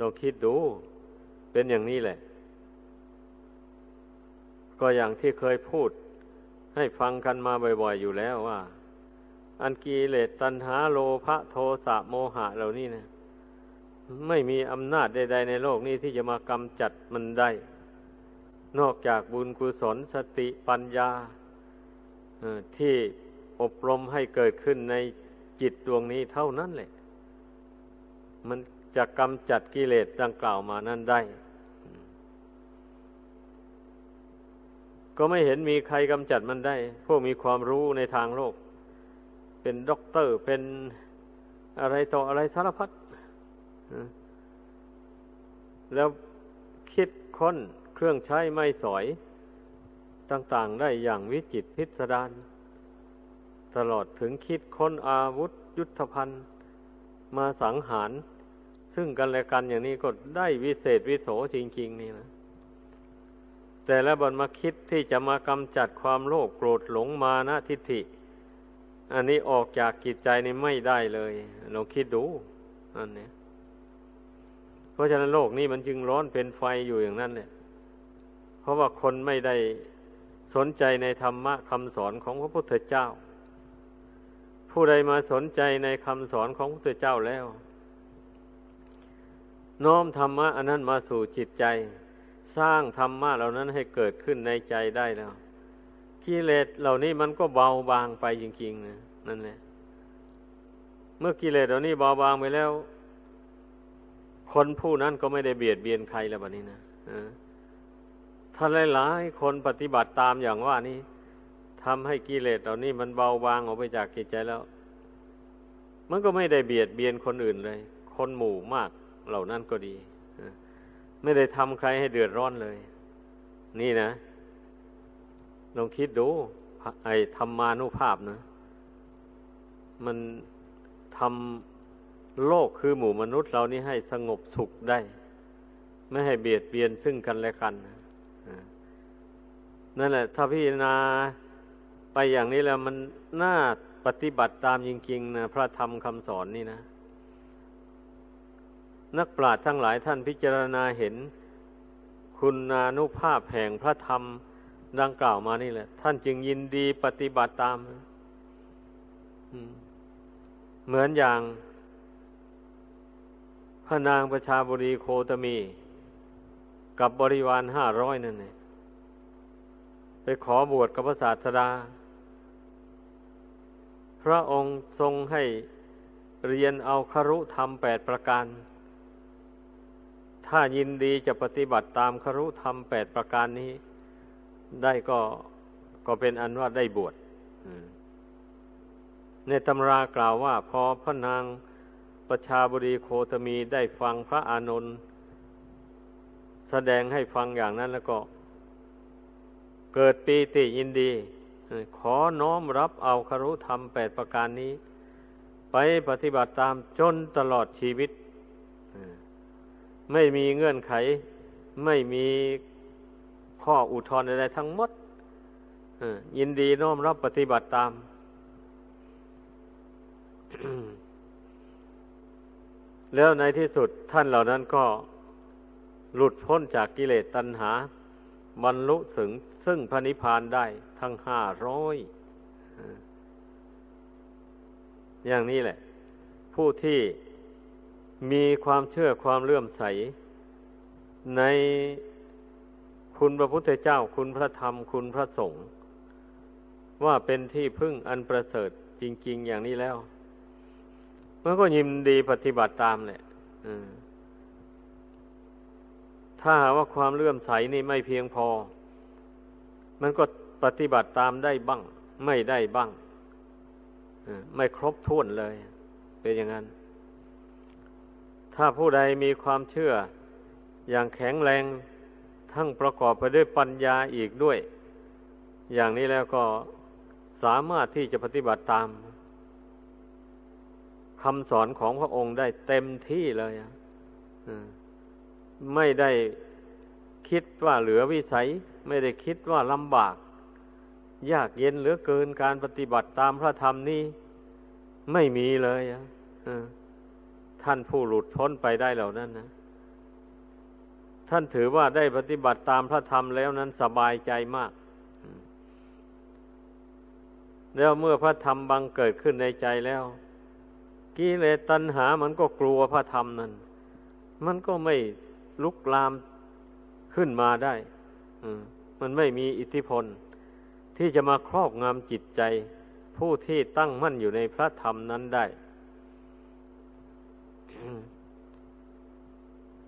ลองคิดดู เป็นอย่างนี้แหละ ก็อย่างที่เคยพูด ให้ฟังกันมาบ่อย ๆ อยู่แล้วว่า อันกีเลสตัณหาโลภะโทสะโมหะเหล่านี้นะไม่มีอำนาจใด ๆ ในโลกนี้ที่จะมากำจัดมันได้ นอกจากบุญกุศลสติปัญญาที่อบรมให้เกิดขึ้นในจิตดวงนี้เท่านั้นแหละ มัน จะกำจัดกิเลสดังกล่าวมานั้นได้ ก็ไม่เห็นมีใครกำจัดมันได้ พวกมีความรู้ในทางโลก เป็นด็อกเตอร์เป็นอะไรต่ออะไรสารพัดแล้วคิดค้นเครื่องใช้ไม่สอย ต่าง ๆ ได้อย่างวิจิตพิสดารตลอดถึงคิดค้นอาวุธยุทธภัณฑ์ มาสังหาร ซึ่งกันและกันอย่างนี้ก็ได้วิเศษวิโสจริงๆนี่นะ แต่ละบนมาคิดที่จะมากำจัดความโลภโกรธหลงมานะทิฏฐิ อันนี้ออกจากกิจใจนี่ไม่ได้เลยลองคิดดูอันนี้เพราะฉะนั้นโลกนี้มันจึงร้อนเป็นไฟอยู่อย่างนั้นเนี่ยเพราะว่าคนไม่ได้สนใจในธรรมะคำสอนของพระพุทธเจ้า ผู้ใดมาสนใจในคำสอนของพระพุทธเจ้าแล้ว น้อมธรรมะอันนั้นมาสู่จิตใจ สร้างธรรมะเหล่านั้นให้เกิดขึ้นในใจได้แล้วกิเลสเหล่านี้มันก็เบาบางไปจริงๆนะนั่นแหละ เมื่อกิเลสเหล่านี้เบาบางไปแล้ว คนผู้นั้นก็ไม่ได้เบียดเบียนใครแล้วแบบนี้นะถ้าหลายๆคนปฏิบัติตามอย่างว่านี้ทำให้กิเลสเหล่านี้มันเบาบางออกไปจากจิตใจแล้ว มันก็ไม่ได้เบียดเบียนคนอื่นเลย คนหมู่มาก เหล่านั้นก็ดี ไม่ได้ทำใครให้เดือดร้อนเลย นี่นะ ลองคิดดู ไอ้ธรรมานุภาพนะ มันทำโลกคือหมู่มนุษย์เรานี่ให้สงบสุขได้ ไม่ให้เบียดเบียนซึ่งกันและกันนั่นแหละ ถ้าพิจารณาไปอย่างนี้แล้วมันน่าปฏิบัติตามจริงๆนะพระธรรมคำสอนนี่นะ นักปราชญ์ทั้งหลายท่านพิจารณาเห็น คุณานุภาพแห่งพระธรรมดังกล่าวมานี่แหละ ท่านจึงยินดีปฏิบัติตาม เหมือนอย่าง พระนางประชาบุรีโคตมี กับบริวารห้าร้อยนั่นเองไปขอบวชกับพระศาสดา พระองค์ทรงให้เรียนเอาครุธรรมแปดประการ ถ้ายินดีจะปฏิบัติตามครุธรรมแปดประการนี้ ได้ก็ก็เป็นอันว่าได้บวชในตำรากล่าวว่า พอพระนางประชาบดีโคตมีได้ฟังพระอานนท์แสดงให้ฟังอย่างนั้นแล้วก็ เกิดปีติยินดี ขอน้อมรับเอาครุธรรมแปดประการนี้ ไปปฏิบัติตามจนตลอดชีวิต ไม่มีเงื่อนไข ไม่มีข้ออุทธรณ์ใดๆทั้งหมดยินดีน้อมรับปฏิบัติตาม แล้วในที่สุดท่านเหล่านั้นก็หลุดพ้นจากกิเลสตัณหา บรรลุถึงซึ่งพระนิพพานได้ทั้งห้าร้อยอย่างนี้แหละ ผู้ที่ มีความเชื่อความเลื่อมใส ในคุณพระพุทธเจ้าคุณพระธรรมคุณพระสงฆ์ว่าเป็นที่พึ่งอันประเสริฐจริง ๆ อย่างนี้แล้วมันก็ยินดีปฏิบัติตามแหละถ้าหาว่าความเลื่อมใสนี่ไม่เพียงพอ มันก็ปฏิบัติตามได้บ้าง ไม่ได้บ้างไม่ครบถ้วนเลย เป็นอย่างนั้น ถ้าผู้ใดมีความเชื่ออย่างแข็งแรงทั้งประกอบไปด้วยปัญญาอีกด้วย อย่างนี้แล้วก็สามารถที่จะปฏิบัติตามคำสอนของพระองค์ได้เต็มที่เลยไม่ได้คิดว่าเหลือวิสัย ไม่ได้คิดว่าลำบาก ยากเย็นเหลือเกินการปฏิบัติตามพระธรรมนี้ ไม่มีเลย ท่านผู้หลุดพ้นไปได้เหล่านั้นนะ ท่านถือว่าได้ปฏิบัติตามพระธรรมแล้วนั้นสบายใจมาก แล้วเมื่อพระธรรมบังเกิดขึ้นในใจแล้วกิเลสตัณหามันก็กลัวพระธรรมนั้น มันก็ไม่ลุกลามขึ้นมาได้มันไม่มีอิทธิพล ที่จะมาครอบงำจิตใจ ผู้ที่ตั้งมั่นอยู่ในพระธรรมนั้นได้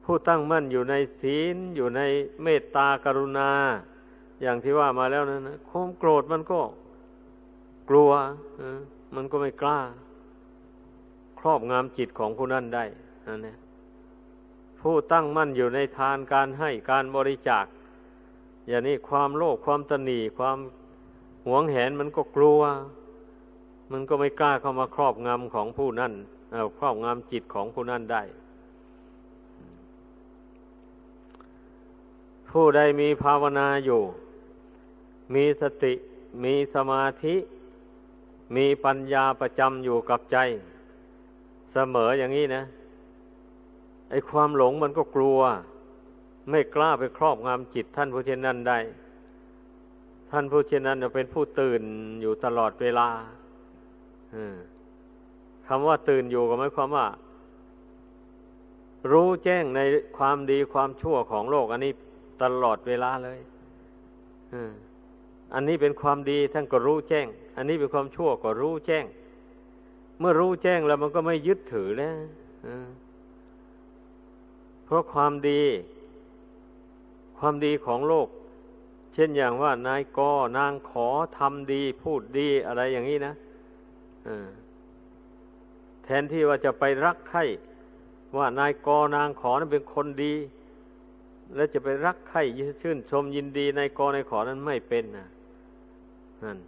ผู้ตั้งมั่นอยู่ในศีลอยู่ในเมตตากรุณา อย่างที่ว่ามาแล้วนั้นความโกรธมันก็กลัวมันก็ไม่กล้า ครอบงำจิตของผู้นั้นได้นั่นแหละผู้ตั้งมั่นอยู่ในทานการให้การบริจาค อย่างนี้ความโลภความตนีความหวงแหนมันก็กลัว มันก็ไม่กล้าเข้ามาครอบงำของผู้นั้น ครอบงำจิตของผู้นั้นได้ ผู้ใดมีภาวนาอยู่ มีสติ มีสมาธิ มีปัญญาประจำอยู่กับใจ เสมออย่างนี้นะ ไอ้ความหลงมันก็กลัว ไม่กล้าไปครอบงำจิตท่านผู้เช่นนั้นได้ ท่านผู้เช่นนั้นจะเป็นผู้ตื่นอยู่ตลอดเวลา คำว่าตื่นอยู่ก็หมายความว่า รู้แจ้งในความดีความชั่วของโลก อันนี้ตลอดเวลาเลยอันนี้เป็นความดีท่านก็รู้แจ้ง อันนี้เป็นความชั่วก็รู้แจ้ง เมื่อรู้แจ้งแล้วมันก็ไม่ยึดถือแล้วเพราะความดี ความดีของโลก เช่นอย่างว่านายกนางขอทำดี พูดดีอะไรอย่างนี้นะ แทนที่ว่าจะไปรักใครว่านายกนางขอนั้นเป็นคนดี แล้วจะไปรักใครชื่นชมยินดีนายกนายขอนั้นไม่เป็นนะนั่น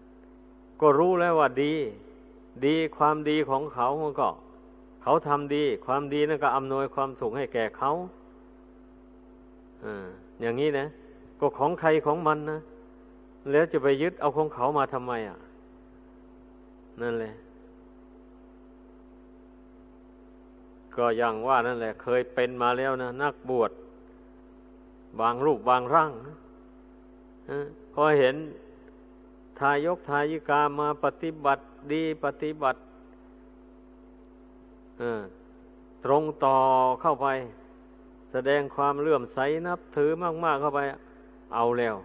ก็รู้แล้วว่าดี ดีความดีของเขามันก็ เขาทำดี ความดีนั่นก็อำนวยความสุขให้แก่เขาอ่าอย่างนี้นะก็ของใครของมันนะแล้วจะไปยึดเอาของเขามาทำไมอะ นั่นแหละ ก็อย่างว่านั่นแหละ เคยเป็นมาแล้วนะนักบวชบางรูปบางร่างพอเห็นทายกทายิกามาปฏิบัติดีปฏิบัติตรงต่อเข้าไป แสดงความเลื่อมใสนับถือมากๆเข้าไป เอาแล้ว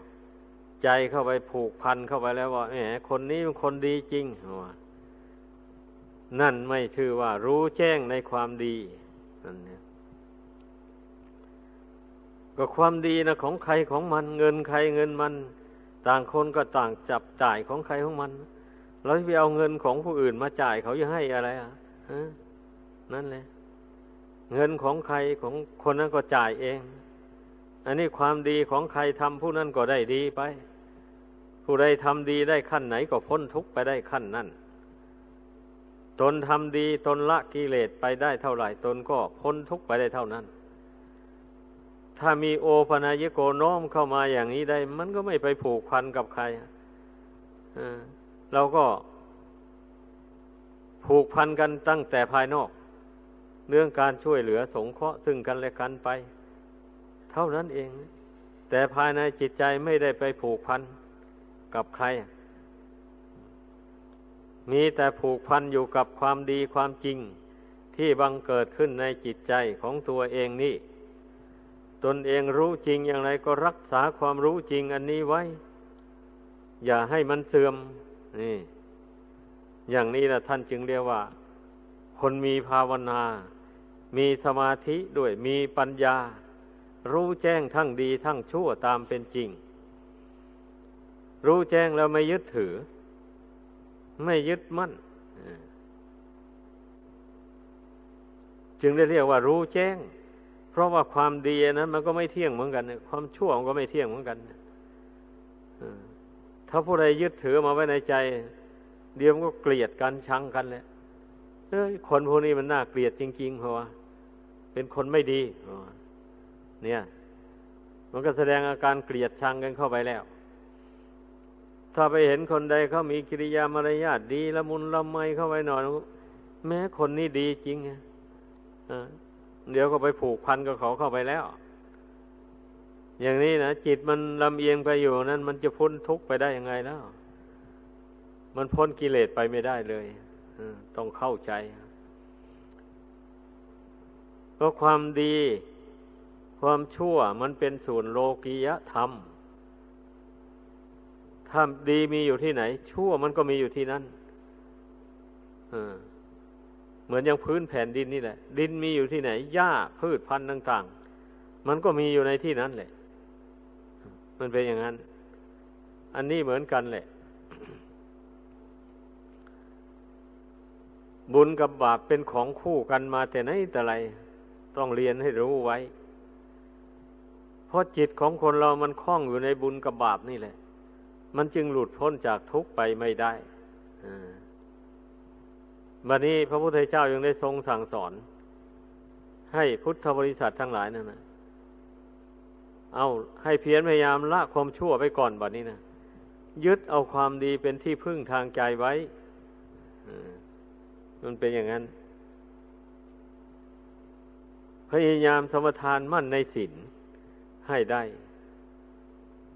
ใจเข้าไปผูกพันเข้าไปแล้วว่าแหมคนนี้เป็นคนดีจริงว่า นั่นไม่ชื่อว่ารู้แจ้งในความดีนั่นเนี่ยก็ความดีนะของใครของมัน เงินใครเงินมัน ต่างคนก็ต่างจับจ่ายของใครของมันเราจะไปเอาเงินของผู้อื่นมาจ่ายเขาจะให้อะไรอะนั่นแหละเงินของใครของคนนั้นก็จ่ายเอง อันนี้ความดีของใครทำผู้นั้นก็ได้ดีไป ผู้ใดทำดีได้ขั้นไหนก็พ้นทุกข์ไปได้ขั้นนั้น ตนทำดีตนละกิเลสไปได้เท่าไหร่ ตนก็พ้นทุกข์ไปได้เท่านั้น ถ้ามีโอปนายโกโน้มเข้ามาอย่างนี้ได้ มันก็ไม่ไปผูกพันกับใครเราก็ผูกพันกันตั้งแต่ภายนอก เรื่องการช่วยเหลือสงเคราะห์ซึ่งกันและกันไป เท่านั้นเอง แต่ภายในจิตใจไม่ได้ไปผูกพันกับใคร มีแต่ผูกพันอยู่กับความดีความจริงที่บังเกิดขึ้นในจิตใจของตัวเองนี่ ตนเองรู้จริงอย่างไรก็รักษาความรู้จริงอันนี้ไว้ อย่าให้มันเสื่อมนี่ อย่างนี้นะท่านจึงเรียกว่า คนมีภาวนา มีสมาธิด้วยมีปัญญา รู้แจ้งทั้งดีทั้งชั่วตามเป็นจริง รู้แจ้งแล้วไม่ยึดถือ ไม่ยึดมั่นจึงได้เรียกว่ารู้แจ้ง เพราะว่าความดีนั้น มันก็ไม่เที่ยงเหมือนกัน ความชั่วมันก็ไม่เที่ยงเหมือนกันถ้าผู้ใดยึดถือมาไว้ในใจ เดี๋ยวมันก็เกลียดกันชังกันแหละเอ้ยคนพวกนี้มันน่าเกลียดจริงๆเพราะว่าเป็นคนไม่ดีเนี่ย มันก็แสดงอาการเกลียดชังกันเข้าไปแล้ว ถ้าไปเห็นคนใดเขามีกิริยามารยาทดีละมุนละไมเข้าไปหน่อยแม้คนนี้ดีจริงเดี๋ยวก็ไปผูกพันกับเขาเข้าไปแล้ว อย่างนี้นะจิตมันลำเอียงไปอยู่นั้น มันจะพ้นทุกข์ไปได้ยังไงแล้ว มันพ้นกิเลสไปไม่ได้เลยต้องเข้าใจก็ความดี ความชั่วมันเป็นส่วนโลกียธรรม ถ้าดีมีอยู่ที่ไหน ชั่วมันก็มีอยู่ที่นั่นเหมือนอย่างพื้นแผ่นดินนี่แหละ ดินมีอยู่ที่ไหนหญ้าพืชพันธุ์ต่าง ๆ มันก็มีอยู่ในที่นั้นแหละ มันเป็นอย่างนั้น อันนี้เหมือนกันแหละ บุญกับบาปเป็นของคู่กันมาแต่ไหนแต่ไรต้องเรียนให้รู้ไว้ เพราะจิตของคนเรามันคล้องอยู่ในบุญกับบาปนี่แหละ มันจึงหลุดพ้นจากทุกข์ไปไม่ได้บัดนี้พระพุทธเจ้ายังได้ทรงสั่งสอน ให้พุทธบริษัททั้งหลายนั่นนะเอาให้เพียรพยายามละความชั่วไปก่อนบัดนี้นะยึดเอาความดีเป็นที่พึ่งทางใจไว้มันเป็นอย่างนั้น พยายามสมทานมั่นในศีลให้ได้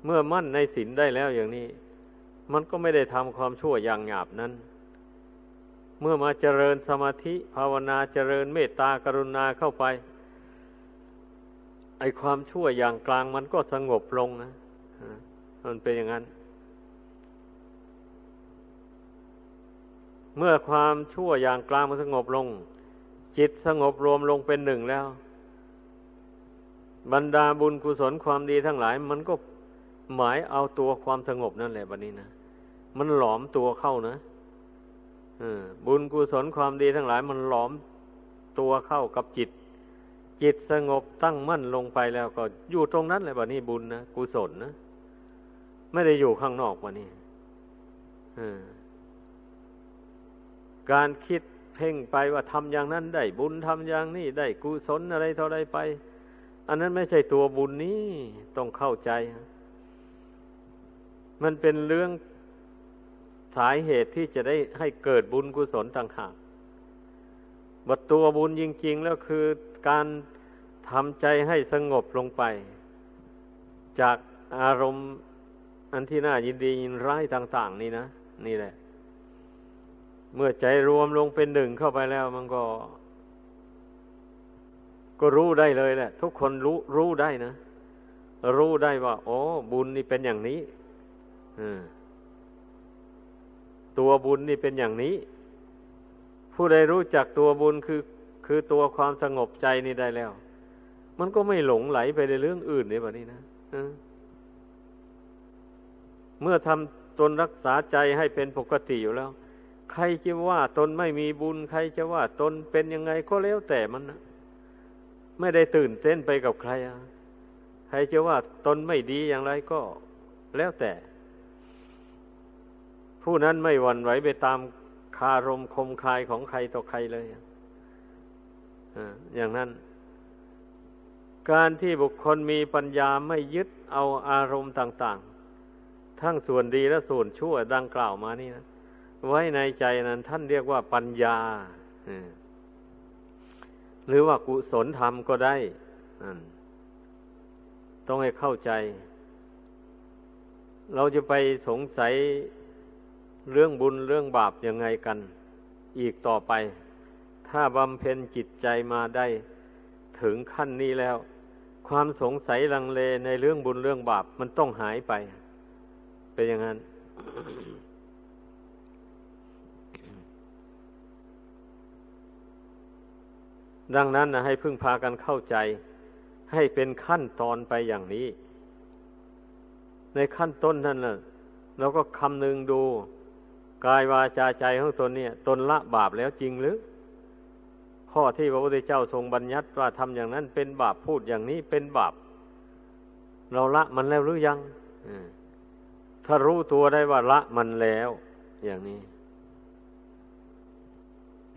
เมื่อมั่นในศีลได้แล้วอย่างนี้ มันก็ไม่ได้ทำความชั่วอย่างหยาบนั้น เมื่อมาเจริญสมาธิภาวนาเจริญเมตตากรุณาเข้าไป ไอความชั่วอย่างกลางมันก็สงบลงนะมันเป็นอย่างนั้น เมื่อความชั่วอย่างกลางมันสงบลง จิตสงบรวมลงเป็นหนึ่งแล้ว บรรดาบุญกุศลความดีทั้งหลาย มันก็ หมายเอาตัวความสงบนั่นแหละบัดนี้นะมันหลอมตัวเข้านะบุญกุศลความดีทั้งหลาย มันหลอมตัวเข้ากับจิต จิตสงบตั้งมั่นลงไปแล้วก็อยู่ตรงนั้นเลยบัดนี้บุญนะกุศลนะไม่ได้อยู่ข้างนอกบัดนี้การคิดเพ่งไปว่าทำอย่างนั้นได้บุญทำอย่างนี้ได้กุศลอะไรเท่าไรไป อันนั้นไม่ใช่ตัวบุญนี้ต้องเข้าใจ มันเป็นเรื่องสาเหตุที่จะได้ให้เกิดบุญกุศลต่างหากบัดตัวบุญจริง ๆ แล้วคือการทำใจให้สงบลงไป จากอารมณ์อันที่น่ายินดียินร้ายต่าง ๆ นี่นะ นี่แหละ เมื่อใจรวมลงเป็นหนึ่งเข้าไปแล้วมันก็ ก็รู้ได้เลยแหละ ทุกคนรู้รู้ได้นะ รู้ได้ว่า โอ้ บุญนี่เป็นอย่างนี้ ตัวบุญนี่เป็นอย่างนี้ ผู้ใดรู้จักตัวบุญคือ คือตัวความสงบใจนี่ได้แล้ว มันก็ไม่หลงไหลไปในเรื่องอื่นในแบบนี้นะเมื่อทำตนรักษาใจให้เป็นปกติอยู่แล้ว ใครจะว่าตนไม่มีบุญ ใครจะว่าตนเป็นยังไงก็แล้วแต่มันนะไม่ได้ตื่นเต้นไปกับใครใครจะว่าตนไม่ดีอย่างไรก็แล้วแต่ ผู้นั้นไม่หวั่นไหวไปตามคารมคมคายของใครต่อใครเลยอย่างนั้น การที่บุคคลมีปัญญาไม่ยึดเอาอารมณ์ต่าง ๆ ทั้งส่วนดีและส่วนชั่วดังกล่าวมานี่นะไว้ในใจนั้นท่านเรียกว่าปัญญาหรือว่ากุศลธรรมก็ได้ต้องให้เข้าใจ เราจะไปสงสัย เรื่องบุญเรื่องบาปยังไงกัน อีกต่อไป ถ้าบำเพ็ญจิตใจมาได้ถึงขั้นนี้แล้ว ความสงสัยลังเลในเรื่องบุญเรื่องบาปมันต้องหายไป เป็นอย่างนั้น ดังนั้นนะให้พึ่งพากันเข้าใจ ให้เป็นขั้นตอนไปอย่างนี้ ในขั้นต้นนั่นนะเราก็คำนึงดู กายวาจาใจของตนเนี่ย ตนละบาปแล้วจริงหรือ ข้อที่พระพุทธเจ้าทรงบัญญัติว่าทำอย่างนั้นเป็นบาปพูดอย่างนี้เป็นบาป เราละมันแล้วหรือยังถ้ารู้ตัวได้ว่าละมันแล้ว อย่างนี้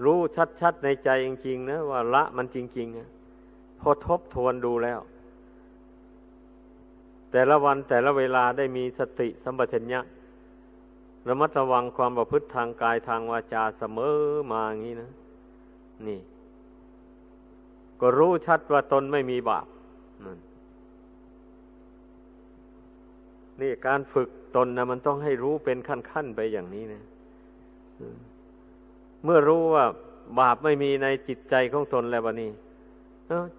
รู้ชัดๆในใจจริงๆนะว่าละมันจริงๆพอทบทวนดูแล้ว แต่ละวันแต่ละเวลาได้มีสติสัมปชัญญะ ระมัดระวังความประพฤติทางกายทางวาจาเสมอมาอย่างนี้นะ นี่ ก็รู้ชัดว่าตนไม่มีบาปนี่การฝึกตนนะมันต้องให้รู้เป็นขั้นๆไปอย่างนี้นะเมื่อรู้ว่าบาปไม่มีในจิตใจของตนแล้ววันนี้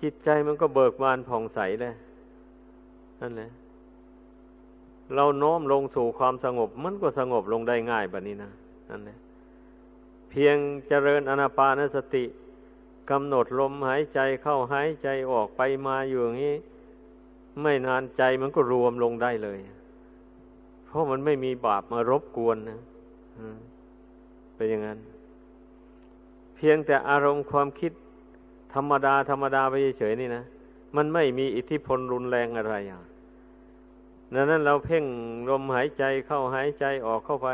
จิตใจมันก็เบิกบานผ่องใสเลยนั่นแหละ เราโน้มลงสู่ความสงบ มันก็สงบลงได้ง่ายแบบนี้นะนั่นแหละเพียงเจริญอนาปานสติกำหนดลมหายใจเข้าหายใจออกไปมาอยู่อย่างนี้ ไม่นานใจมันก็รวมลงได้เลย เพราะมันไม่มีบาปมารบกวนนะเป็นอย่างนั้น เพียงแต่อารมณ์ความคิดธรรมดาธรรมดาไปเฉยๆนี่นะ มันไม่มีอิทธิพลรุนแรงอะไรอะ ดังนั้นเราเพ่งลมหายใจเข้าหายใจออกเข้าไป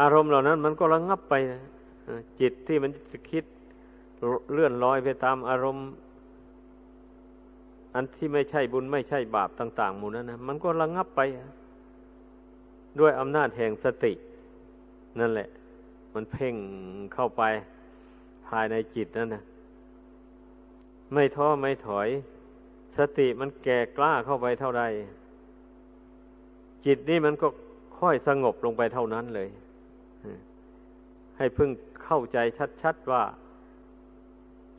อารมณ์เหล่านั้นมันก็ระงงับไปนะจิตที่มันจะคิดเลื่อนลอยไปตามอารมณ์ อันที่ไม่ใช่บุญไม่ใช่บาปต่าง ๆ หมู่นั้นนะมันก็ระงงับไป ด้วยอำนาจแห่งสติ นั่นแหละ มันเพ่งเข้าไปภายในจิตนั่นนะไม่ท้อไม่ถอย สติมันแก่กล้าเข้าไปเท่าใดจิตนี่มันก็ค่อยสงบลงไปเท่านั้นเลย ให้พึ่งเข้าใจชัดๆว่า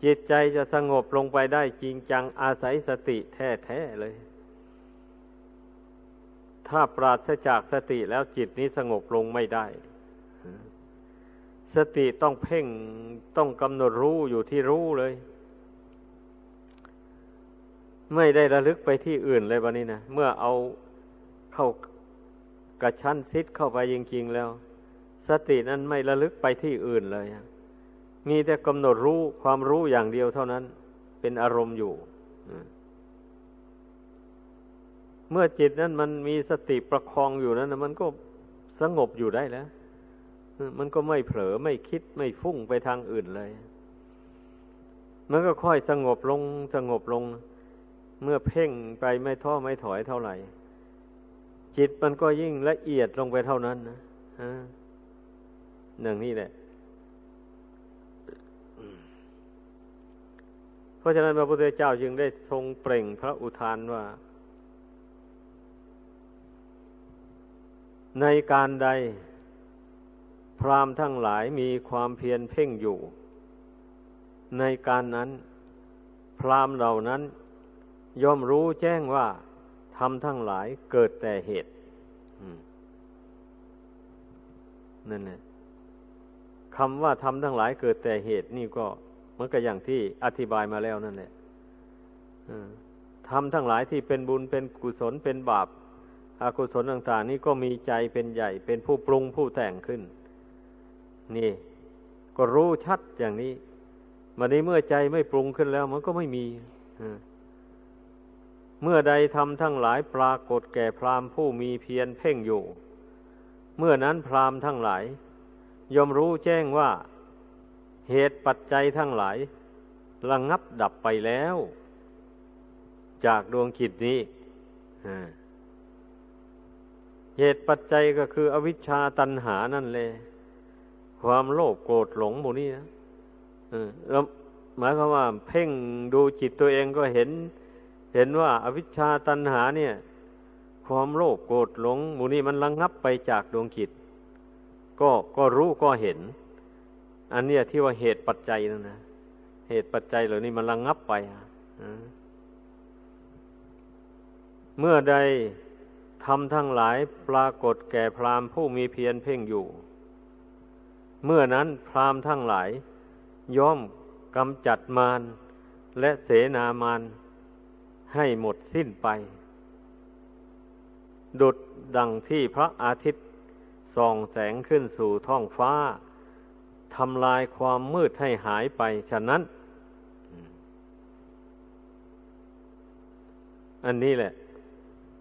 จิตใจจะสงบลงไปได้จริงจังอาศัยสติแท้ๆเลย ถ้าปราศจากสติแล้วจิตนี้สงบลงไม่ได้ สติต้องเพ่งต้องกำหนดรู้อยู่ที่รู้เลย ไม่ได้ระลึกไปที่อื่นเลยวันนี้นะเมื่อเอาเข้ากระชั้นซิดเข้าไปจริงๆแล้ว สตินั้นไม่ระลึกไปที่อื่นเลยมีแต่กำหนดรู้ความรู้อย่างเดียวเท่านั้น เป็นอารมณ์อยู่เมื่อจิตนั้นมันมีสติประคองอยู่นั้นมันก็สงบอยู่ได้แล้วมันก็ไม่เผลอไม่คิดไม่ฟุ้งไปทางอื่นเลย มันก็ค่อยสงบลงสงบลง เมื่อเพ่งไปไม่ท้อไม่ถอยเท่าไหร่ จิตมันก็ยิ่งละเอียดลงไปเท่านั้นนะอย่งนี้แหละ เพราะฉะนั้นพระพุทธเจ้าจึงได้ทรงเปล่งพระอุทานว่า ในการใด พรามทั้งหลายมีความเพียรเพ่งอยู่ ในการนั้น พรามเหล่านั้น ย่อมรู้แจ้งว่าทำทั้งหลายเกิดแต่เหตุนั่นแหละคำว่าทำทั้งหลายเกิดแต่เหตุนี่ก็เหมือนกับอย่างที่อธิบายมาแล้วนั่นแหละทำทั้งหลายที่เป็นบุญเป็นกุศลเป็นบาปอากุศลต่าง ๆ นี่ก็มีใจเป็นใหญ่ เป็นผู้ปรุงผู้แต่งขึ้น นี่ ก็รู้ชัดอย่างนี้มันนี้เมื่อใจไม่ปรุงขึ้นแล้ว มันก็ไม่มี เมื่อใดทำทั้งหลายปรากฏแก่พรามผู้มีเพียรเพ่งอยู่ เมื่อนั้นพรามทั้งหลายยอมรู้แจ้งว่าเหตุปัจจัยทั้งหลายระงงับดับไปแล้ว จากดวงจิตนี้เหตุปัจจัยก็คืออวิชชาตันหานั่นเลย ความโลภโกรธหลงหมู่นี้นะแล้วหมายความว่า เพ่งดูจิตตัวเองก็เห็น เห็นว่าอวิชชาตันหาเนี่ย ความโลภโกรธหลงหมู่นี้มันระงงับไปจากดวงจิต ก็ก็รู้ก็เห็น อันเนี้ยที่ว่าเหตุปัจจัยนั่นนะเหตุปัจจัยเหล่านี้มันระงงับไปเมื่อใดทำทั้งหลายปรากฏแก่พรามผู้มีเพียรเพ่งอยู่ เมื่อนั้นพรามทั้งหลาย ย่อมกำจัดมารและเสนามาร ให้หมดสิ้นไป ดุดดังที่พระอาทิตย์ส่องแสงขึ้นสู่ท้องฟ้าทำลายความมืดให้หายไป ฉะนั้น อันนี้แหละ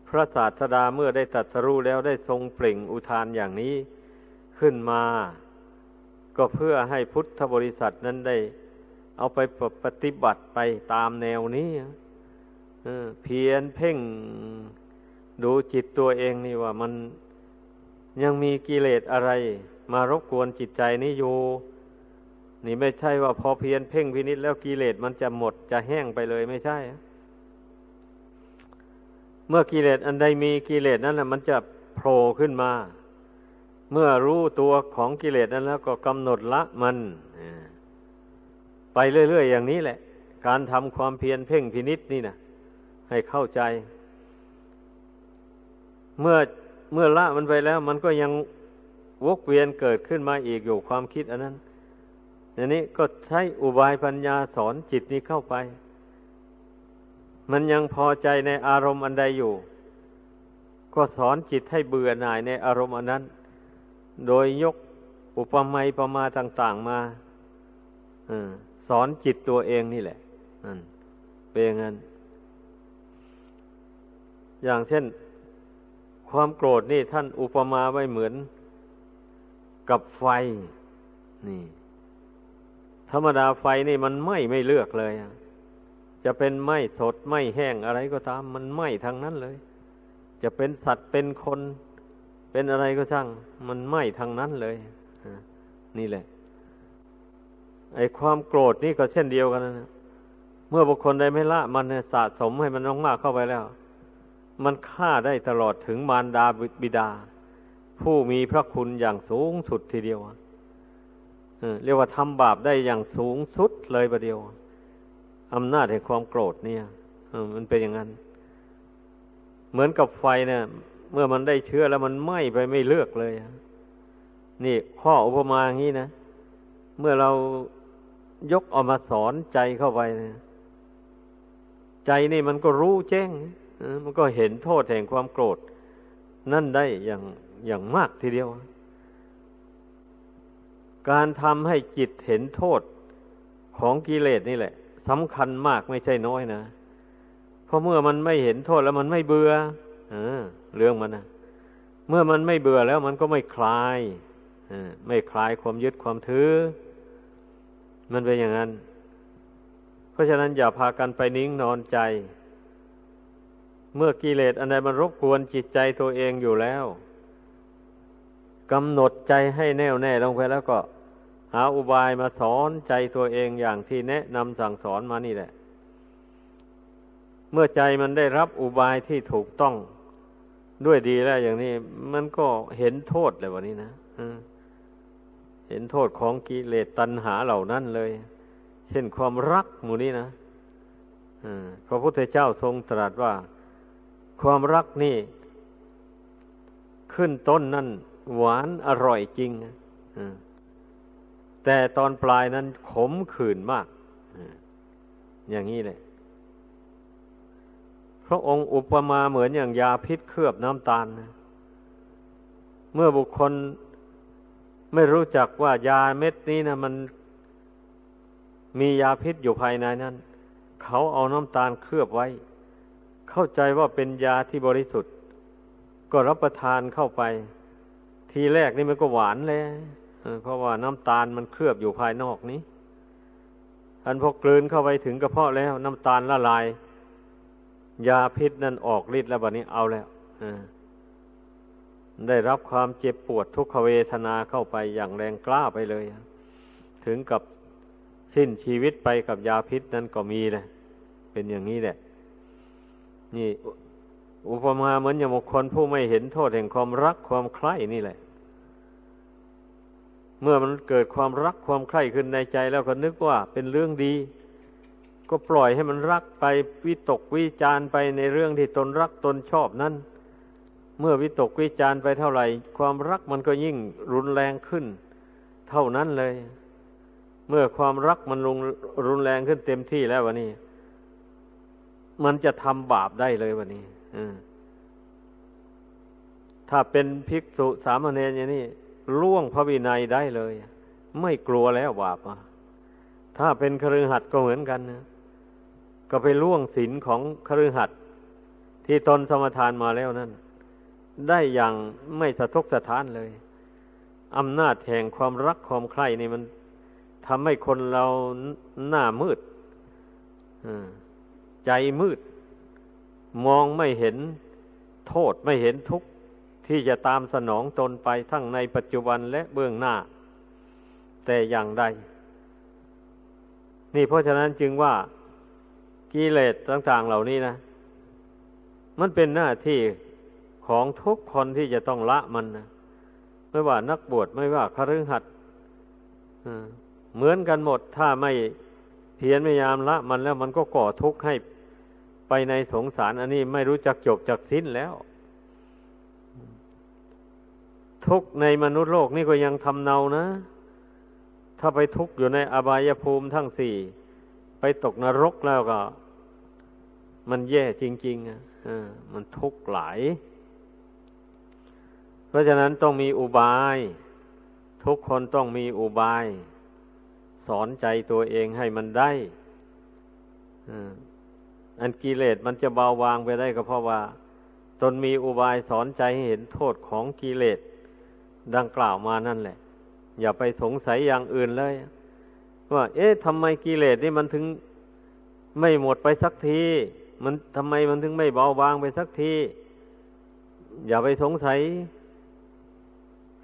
พระศาสดาเมื่อได้ตัดสรู้แล้วได้ทรงเปล่งอุทานอย่างนี้ขึ้นมา ก็เพื่อให้พุทธบริษัทนั้นได้ เอาไปปฏิบัติไปตามแนวนี้ เพียนเพ่งดูจิตตัวเองนี่ว่ามันยังมีกิเลสอะไร มารบกวนจิตใจนี้อยู่นี่ไม่ใช่ว่าพอเพียนเพ่งพินิษแล้วกิเลสมันจะหมดจะแห้งไปเลยไม่ใช่ เมื่อกิเลสอันใดมีกิเลสนั้นแหละมันจะโผล่ขึ้นมา เมื่อรู้ตัวของกิเลสนั้นแล้วก็กำหนดละมันไปเรื่อยๆอย่างนี้แหละ การทำความเพียรเพ่งพินิษนี่นะ ให้เข้าใจ เมื่อเมื่อละมันไปแล้ว มันก็ยังวกเวียนเกิดขึ้นมาอีกอยู่ความคิดอันนั้นอย่างนี้ก็ใช้อุบายปัญญาสอนจิตนี้เข้าไป มันยังพอใจในอารมณ์อันใดอยู่ ก็สอนจิตให้เบื่อหน่ายในอารมณ์อันนั้น โดยยกอุปมาประมาต่าง ๆมาอสอนจิตตัวเองนี่แหละเป็นอย่างนั้น อย่างเช่น ความโกรธนี่ท่านอุปมาไว้เหมือนกับไฟ นี่ ธรรมดาไฟนี่มันไหม้ไม่เลือกเลยจะเป็นไหม้สดไหม้แห้งอะไรก็ตาม มันไหม้ทางนั้นเลย จะเป็นสัตว์เป็นคน เป็นอะไรก็ช่าง มันไหม้ทางนั้นเลยนี่แหละ ไอ้ความโกรธนี่ก็เช่นเดียวกันนะเมื่อบุคคลใดไม่ละมันสะสมให้มันมากเข้าไปแล้ว มันฆ่าได้ตลอดถึงมารดาบิดา ผู้มีพระคุณอย่างสูงสุดทีเดียวเรียกว่าทำบาปได้อย่างสูงสุดเลยประเดียวอำนาจแห่งความโกรธเนี่ยมันเป็นอย่างนั้น เหมือนกับไฟเนี่ย เมื่อมันได้เชื้อแล้วมันไหม้ไปไม่เลือกเลยนี่ข้ออุปมาอย่างนี้นะ เมื่อเรายกออกมาสอนใจเข้าไปเนี่ยใจนี่มันก็รู้แจ้ง มันก็เห็นโทษแห่งความโกรธ นั่นได้อย่างอย่างมากทีเดียว การทำให้จิตเห็นโทษของกิเลสนี่แหละสำคัญมากไม่ใช่น้อยนะ เพราะเมื่อมันไม่เห็นโทษแล้วมันไม่เบื่อเออเรื่องมันนะเมื่อมันไม่เบื่อแล้วมันก็ไม่คลายไม่คลายความยึดความถือ มันเป็นอย่างนั้น เพราะฉะนั้นอย่าพากันไปนิ่งนอนใจ เมื่อกิเลสอันใดมันรบกวนจิตใจตัวเองอยู่แล้วกำหนดใจให้แน่วแน่ลงไปแล้วก็หาอุบายมาสอนใจตัวเองอย่างที่แนะนำสั่งสอนมานี่แหละ เมื่อใจมันได้รับอุบายที่ถูกต้องด้วยดีแล้วอย่างนี้ มันก็เห็นโทษเลยวันนี้นะเห็นโทษของกิเลสตัณหาเหล่านั้นเลย เช่นความรักหมู่นี้นะพระพุทธเจ้าทรงตรัสว่า ความรักนี่ ขึ้นต้นนั่นหวานอร่อยจริงแต่ตอนปลายนั้นขมขื่นมากอย่างนี้เลยพระองค์อุปมาเหมือนอย่างยาพิษเคลือบน้ำตาลนะเมื่อบุคคลไม่รู้จักว่ายาเม็ดนี้นะมันมียาพิษอยู่ภายในนั้น เขาเอาน้ำตาลเคลือบไว้ เข้าใจว่าเป็นยาที่บริสุทธิ์ ก็รับประทานเข้าไป ทีแรกนี่มันก็หวานเลยเพราะว่าน้ำตาลมันเคลือบอยู่ภายนอกนี้อันพอกลืนเข้าไปถึงกระเพาะแล้ว น้ำตาลละลาย ยาพิษนั่นออกฤทธิ์แล้วบัดนี้เอาแล้วได้รับความเจ็บปวดทุกขเวทนาเข้าไปอย่างแรงกล้าไปเลยถึงกับสิ้นชีวิตไปกับยาพิษนั้นก็มีเลยเป็นอย่างนี้แหละ นี่ อุปมาเหมือนอย่างบุคคลผู้ไม่เห็นโทษแห่งความรักความใคร่นี่แหละ เมื่อมันเกิดความรักความใคร่ขึ้นในใจแล้วก็นึกว่าเป็นเรื่องดี ก็ปล่อยให้มันรักไปวิตกวิจารไปในเรื่องที่ตนรักตนชอบนั้น เมื่อวิตกวิจารไปเท่าไหร่ ความรักมันก็ยิ่งรุนแรงขึ้น เท่านั้นเลย เมื่อความรักมันรุนรุนแรงขึ้นเต็มที่แล้ววันนี้ มันจะทำบาปได้เลยวันนี้ถ้าเป็นภิกษุสามเณรอย่างนี้ล่วงพระวินัยได้เลย ไม่กลัวแล้วบาปอะถ้าเป็นครือหัดก็เหมือนกันนะก็ไปล่วงศีลของครือหัดที่ตนสมทานมาแล้วนั่นได้อย่างไม่สะทกสะท้านเลยอำนาจแห่งความรักความใคร่นี่มันทำให้คนเราหน้ามืด ใจมืด มองไม่เห็นโทษไม่เห็นทุกข์ที่จะตามสนองตนไปทั้งในปัจจุบันและเบื้องหน้า แต่อย่างใด นี่เพราะฉะนั้นจึงว่ากิเลสต่าง ๆ เหล่านี้นะ มันเป็นหน้าที่ของทุกคนที่จะต้องละมันนะไม่ว่านักบวชไม่ว่าคฤหัสถ์เหมือนกันหมดถ้าไม่เพียรพยายามละมันแล้วมันก็ก่อทุกข์ให้ ไปในสงสารอันนี้ไม่รู้จักจบจักสิ้นแล้ว ทุกในมนุษย์โลกนี่ก็ยังทำเนานะ ถ้าไปทุกอยู่ในอบายภูมิทั้งสี่ ไปตกนรกแล้วก็ มันแย่จริง ๆ อะมันทุกข์หลาย เพราะฉะนั้นต้องมีอุบาย ทุกคนต้องมีอุบาย สอนใจตัวเองให้มันได้ อันกิเลสมันจะเบาบางไปได้ก็เพราะว่า ตนมีอุบายสอนใจให้เห็นโทษของกิเลสดังกล่าวมานั่นแหละ อย่าไปสงสัยอย่างอื่นเลย ว่า เอ๊ะทำไมกิเลสนี่มันถึงไม่หมดไปสักที มันทำไมมันถึงไม่เบาบางไปสักที อย่าไปสงสัย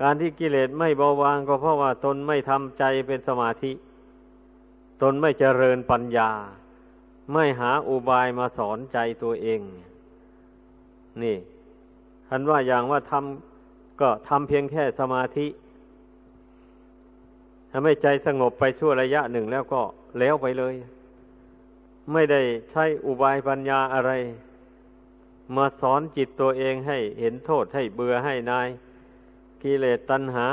การที่กิเลสไม่เบาบางก็เพราะว่าตนไม่ทำใจเป็นสมาธิ ตนไม่เจริญปัญญา ไม่หาอุบายมาสอนใจตัวเอง นี่ท่านว่าอย่างว่าทำก็ทำเพียงแค่สมาธิทำให้ใจสงบไปชั่วระยะหนึ่งแล้วก็แล้วไปเลย ไม่ได้ใช้อุบายปัญญาอะไร มาสอนจิตตัวเองให้เห็นโทษให้เบื่อให้นาย กิเลสตัณหา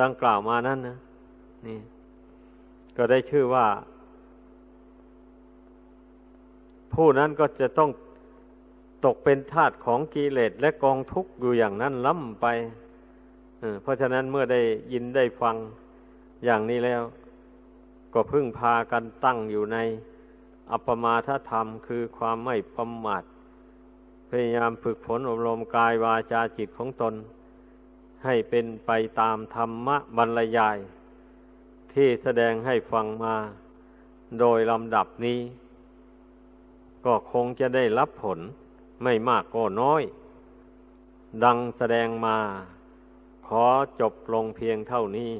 ดังกล่าวมานั้นนะนี่ ก็ได้ชื่อว่า ผู้นั้นก็จะต้องตกเป็นทาสของกิเลสและกองทุกข์อยู่อย่างนั้นล้ำไปเพราะฉะนั้นเมื่อได้ยินได้ฟังอย่างนี้แล้ว ก็พึ่งพากันตั้งอยู่ในอัปมาทธรรมคือความไม่ประมาทพยายามฝึกฝนอบรมกายวาจาจิตของตน ให้เป็นไปตามธรรมะบรรยาย ที่แสดงให้ฟังมาโดยลำดับนี้ ก็คงจะได้รับผลไม่มากก็น้อย ดังแสดงมา ขอจบลงเพียงเท่านี้